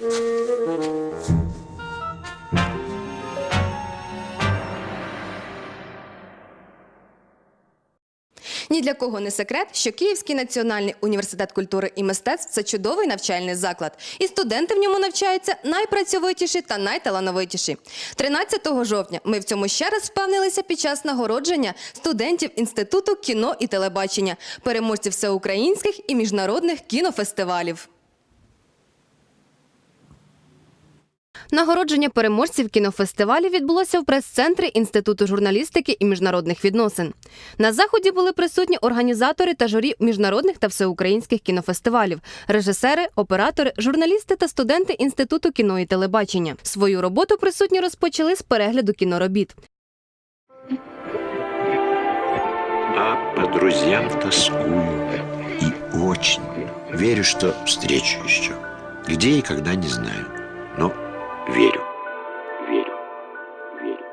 Ні для кого не секрет, що Київський національний університет культури і мистецтв це чудовий навчальний заклад, і студенти в ньому навчаються найпрацьовитіші та найталановитіші. 13 жовтня ми в цьому ще раз впевнилися під час нагородження студентів інституту кіно і телебачення, переможців всеукраїнських і міжнародних кінофестивалів. Нагородження переможців кінофестивалів відбулося в прес-центрі Інституту журналістики і міжнародних відносин. На заході були присутні організатори та журі міжнародних та всеукраїнських кінофестивалів, режисери, оператори, журналісти та студенти Інституту кіно і телебачення. Свою роботу присутні розпочали з перегляду кіноробіт. А по друзьям тоскую. И очень верю, что встречу еще. Где и когда не знаю. Но верю. Верю. Верю.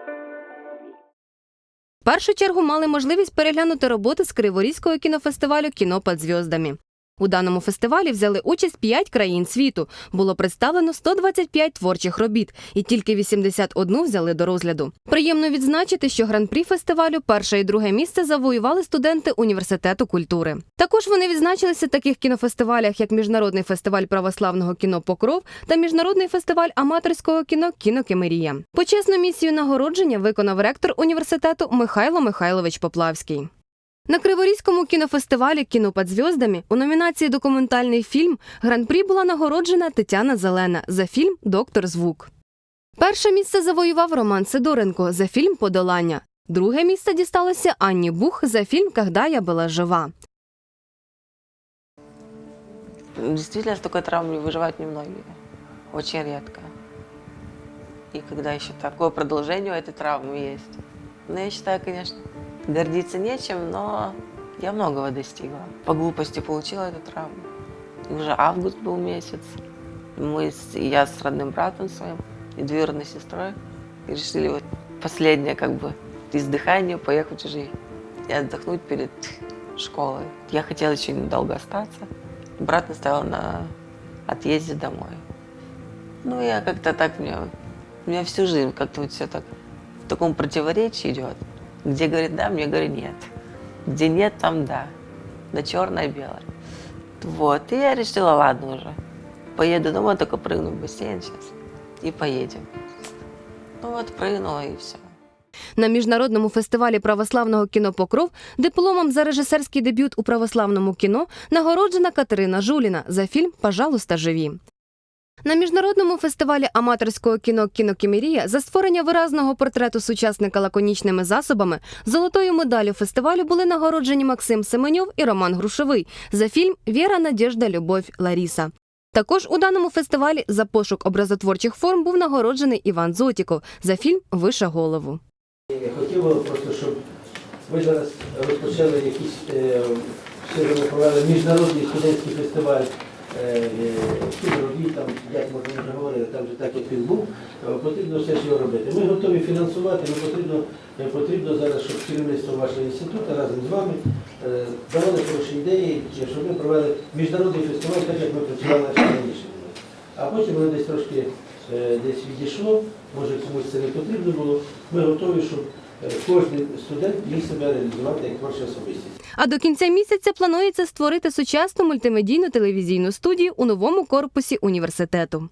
В першу чергу мали можливість переглянути роботи з Криворізького кінофестивалю Кіно під зв'яздами. У даному фестивалі взяли участь 5 країн світу. Було представлено 125 творчих робіт, і тільки 81 взяли до розгляду. Приємно відзначити, що гран-прі фестивалю перше і друге місце завоювали студенти університету культури. Також вони відзначилися в таких кінофестивалях, як Міжнародний фестиваль православного кіно Покров та Міжнародний фестиваль аматорського кіно Кінокемерія. Почесну місію нагородження виконав ректор університету Михайло Михайлович Поплавський. На Криворізькому кінофестивалі Кіно під зв'яздами у номінації Документальний фільм гран-прі була нагороджена Тетяна Зелена за фільм Доктор Звук. Перше місце завоював Роман Сидоренко за фільм Подолання. Друге місце дісталося Анні Бух за фільм «Когда я була жива. Действительно, с такой травмой выживают немногие. Очень редко. И когда еще такое продолжение у этой травмы есть. Ну, я считаю, конечно, гордиться нечем, но я многого достигла. По глупости получила эту травму. И уже август был месяц. Мы, с, и я с родным братом своим и двоюродной сестрой решили вот последнее как бы издыхание поехать уже и отдохнуть перед школой. Я хотела еще недолго остаться. Брат настоял на отъезде домой. Ну, я как-то так, мне, у меня всю жизнь как-то вот все так в таком противоречии идет. Где говорит да, мне говорит нет. Где нет, там да. На черное-белое. Вот, и я решила, ладно уже, поеду домой, только прыгну в бассейн сейчас и поедем. Ну вот, прыгнула и все. На міжнародному фестивалі православного кіно Покров дипломом за режисерський дебют у православному кіно нагороджена Катерина Жуліна за фільм Пожалуйста, живі. На міжнародному фестивалі аматорського кіно Кінокімерія за створення виразного портрету сучасника лаконічними засобами золотою медаллю фестивалю були нагороджені Максим Семеньов і Роман Грушевий за фільм Віра, Надєжда, Любов, Ларіса. Також у даному фестивалі за пошук образотворчих форм був нагороджений Іван Зотіков за фільм Виша голову. Я хотів би просто, щоб ви зараз розпочали якісь е, провели міжнародний студентський фестиваль е, е, там, як ми вже говорили, там так як він був, е, потрібно все ж робити. Ми готові фінансувати, але потрібно, потрібно зараз, щоб керівництво вашого інституту разом з вами давали хороші ідеї, щоб ми провели міжнародний фестиваль, так як ми працювали раніше. А потім воно десь трошки десь відійшло, може комусь це не потрібно було. Ми готові, щоб кожен студент міг себе реалізувати як творча особистість. А до кінця місяця планується створити сучасну мультимедійну телевізійну студію у новому корпусі університету.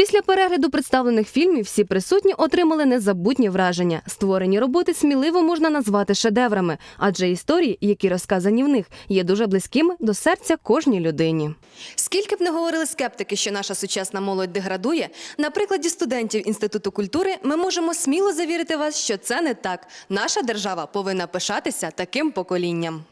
Після перегляду представлених фільмів всі присутні отримали незабутні враження. Створені роботи сміливо можна назвати шедеврами, адже історії, які розказані в них, є дуже близькими до серця кожній людині. Скільки б не говорили скептики, що наша сучасна молодь деградує, на прикладі студентів інституту культури ми можемо сміло завірити вас, що це не так. Наша держава повинна пишатися таким поколінням.